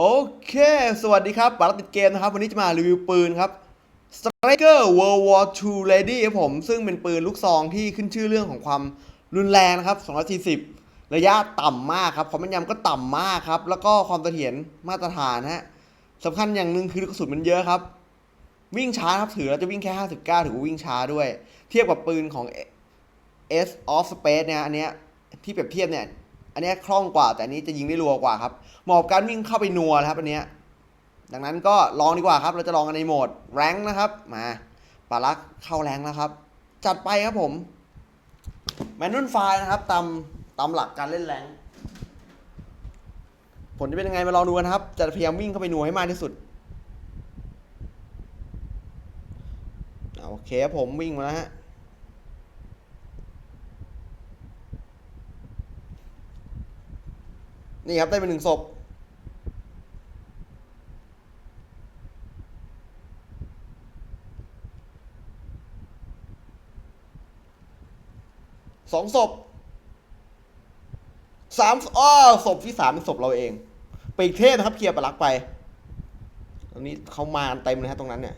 โอเค สวัสดีครับปาร์ติดเกมนะครับ วันนี้จะมารีวิวปืนครับ Striker World War II Ready ครับผม ซึ่งเป็นปืนลูกซองที่ขึ้นชื่อเรื่องของความรุนแรงนะครับ 240 ระยะต่ำมากครับ ความแม่นยำก็ต่ำมากครับ แล้วก็ความเสถียรมาตรฐานฮะสำคัญอย่างหนึ่งคือกระสุนมันเยอะครับ วิ่งช้าครับถือแล้วจะวิ่งแค่ 59 ถือว่าวิ่งช้าด้วย เทียบกับปืนของ S of Space เนี่ยอันเนี้ยที่เปรียบเทียบเนี่ย อันนี้คล่องกว่าแต่อันนี้จะยิงได้รัวกว่าครับเหมาะกับการวิ่งเข้าไปนัวนะครับอันเนี้ยดังนั้นก็ลองดีกว่าครับ เราจะลองกันในโหมดแรงนะครับ มาปาลักเข้าแรงแล้วครับ จัดไปครับผมแมนนวลไฟนะครับตามตามหลักการเล่นแรงผลจะเป็นยังไงมาลองดูกันครับ จะพยายามวิ่งเข้าไปนัวให้มากที่สุดอ่าโอเคผมวิ่งมาแล้วฮะ นี่ครับได้เป็นหนึ่งศพสองศพสามอ้อศพที่สามเป็นศพเราเองปีกเทพนะครับเคลียร์ปลักไป ตอนนี้เขามาเต็มเลยฮะตรงนั้นเนี่ย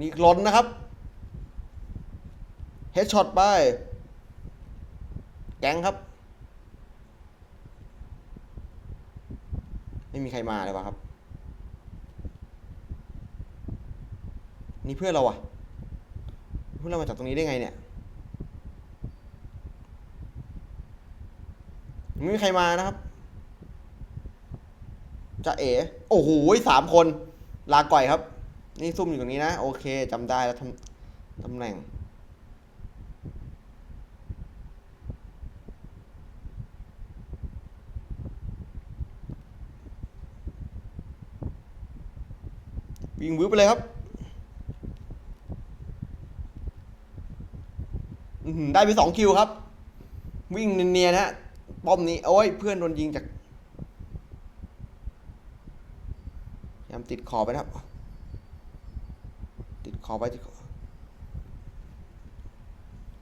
นี่ล้นนะครับ เฮดช็อตไป แก๊งครับ ไม่มีใครมาเลยวะครับ นี่เพื่อนเราอะเพื่อนเรามาจากตรงนี้ได้ไงเนี่ย ไม่มีใครมานะครับจะเอ๋โอ้โหสามคน ลาก่อยครับ นี่ซุ่มอยู่ตรงนี้นะ โอเคจำได้แล้วทำตำแหน่ง วิ่งวืบไปเลยครับได้ไปสองคิวครับ วิ่งเนียนๆฮะป้อมนี้ โอ้ย เพื่อนโดนยิงจากยามติดขอไปนะครับ ติดขอไปติดขอ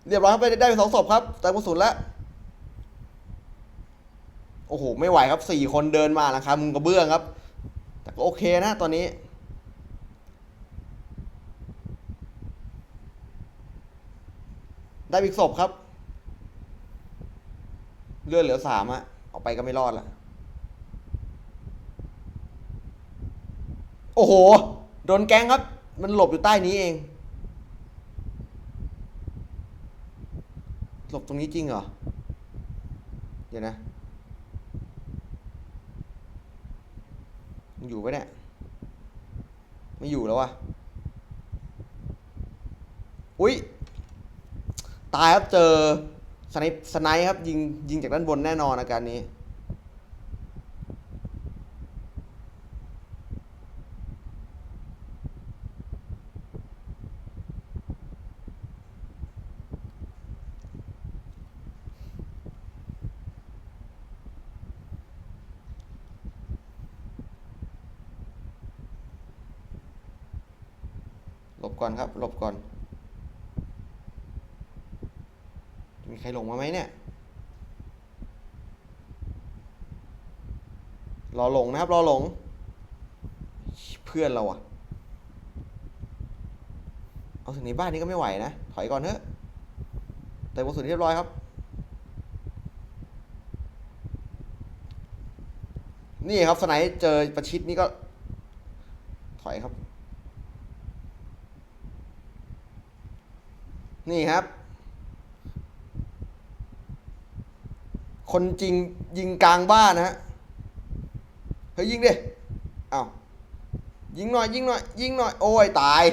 เรียบร้อยครับ ได้ไปสองศพครับแต่กระสุนแล้วโอ้โห ไม่ไหวครับสี่คนเดินมานะครับมุงกระเบื้องครับ แต่ก็โอเคนะตอนนี้ ได้อีกศพครับ เลือดเหลือสามอะออกไปก็ไม่รอดละโอ้โห โดนแก๊งครับ มันหลบอยู่ใต้นี้เอง หลบตรงนี้จริงเหรอ เดี๋ยวนะอยู่ปะเนี่ย ไม่อยู่แล้ววะอุ้ย ตายครับเจอสไนป์สไนป์ครับยิงยิงจากด้านบนแน่นอนอาการนี้ หลบก่อนครับ หลบก่อน มี ใครหลงมาไหมเนี่ย รอหลงนะครับ รอหลง เพื่อนเราอะเอาถึงในบ้านนี้ก็ไม่ไหวนะ ถอยก่อนเถอะเติมกระสุนเรียบร้อยครับ นี่ครับสไนป์เจอประชิดนี่ก็ ถอยครับ นี่ครับ คนจริงยิงกลางบ้านนะฮะ เฮ้ยยิงดิอ้าวยิงหน่อยยิงหน่อยยิงหน่อยโอ้ยตาย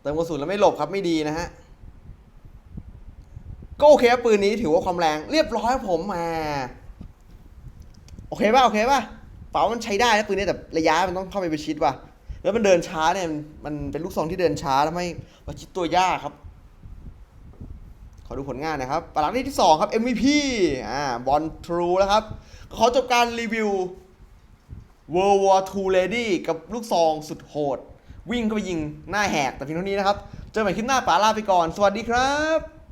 เติมกระสุนแล้วไม่หลบครับไม่ดีนะฮะ ก็โอเคครับปืนนี้ถือว่าความแรงเรียบร้อยผมมา โอเคป่ะโอเคป่ะเป๋ามันใช้ได้นะปืนนี้แต่ระยะมันต้องเข้าไปประชิดว่ะแล้วมันเดินช้าเนี่ยมันมันเป็นลูกซองที่เดินช้าทำให้ประชิดตัวยากครับ ขอดูผลงานนะครับปลักที่ 2 ครับ MVP อ่าบอลทรูแล้วครับ ขอจบการรีวิว World War II Lady กับลูกซองสุดโหด วิ่งเข้าไปยิงหน้าแหกแต่เพียงเท่านี้นะครับ เจอกันใหม่คลิปหน้าป๋าลาไปก่อน สวัสดีครับ